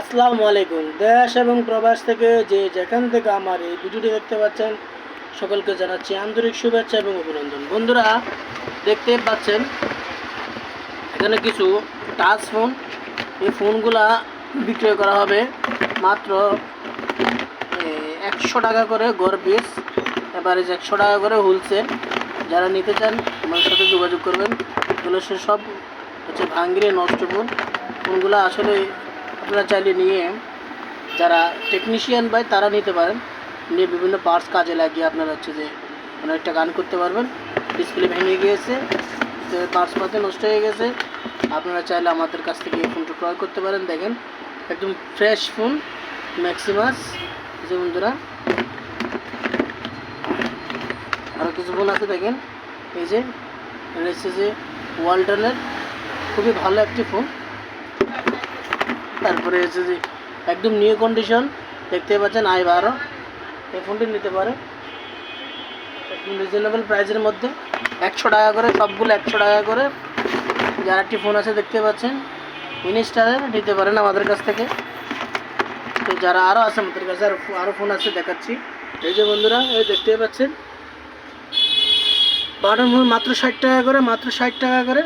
আসসালামু আলাইকুম। দেশ এবং প্রবাস থেকে যে যেখান থেকে আমার এই ভিডিওটি দেখতে পাচ্ছেন, সকলকে জানাচ্ছি আন্তরিক শুভেচ্ছা এবং অভিনন্দন। বন্ধুরা, দেখতে পাচ্ছেন, এখানে কিছু টাচ ফোন। এই ফোনগুলা বিক্রয় করা হবে মাত্র একশো টাকা করে গড় পিস এবারে একশো টাকা করে হোলসেল যারা নিতে চান, আমার সাথে যোগাযোগ করবেন। এগুলো সব হচ্ছে ভাঙ্গিরে নষ্ট ফোন। ফোনগুলো আসলে আপনারা চাইলে নিয়ে যারা টেকনিশিয়ান ভাই, তারা নিতে পারেন। নিয়ে বিভিন্ন পার্টস কাজে লাগিয়ে আপনারা হচ্ছে যে অনেকটা গান করতে পারবেন। ডিসপ্লে ভেঙে গিয়েছে পার্টস পাতে নষ্ট হয়ে গেছে। আপনারা চাইলে আমাদের কাছ থেকে এই ফোনটা ক্রয় করতে পারেন। দেখেন, একদম ফ্রেশ ফোন ম্যাক্সিমাস যে বন্ধুরা আরও কিছু ফোন আছে, দেখেন। এই যে এটা হচ্ছে যে ওয়ালটনের খুবই ভালো একটি ফোন তারপরে হচ্ছে যে একদম নিউ কন্ডিশন দেখতে পাচ্ছেন আই বারো। এই ফোনটি নিতে পারে একদম রিজনেবল প্রাইসের মধ্যে। একশো টাকা করে, সবগুলো একশো টাকা করে। যার একটি ফোন আছে, দেখতে পাচ্ছেন। মিনিস্টারের নিতে পারেন আমাদের কাছ থেকে। তো যারা আরও আছে, আমাদের কাছে আরও আরও ফোন আছে, দেখাচ্ছি। এই যে বন্ধুরা, এই দেখতে পাচ্ছেন। বাটন ফোন মাত্র ষাট টাকা করে, মাত্র ষাট টাকা করে।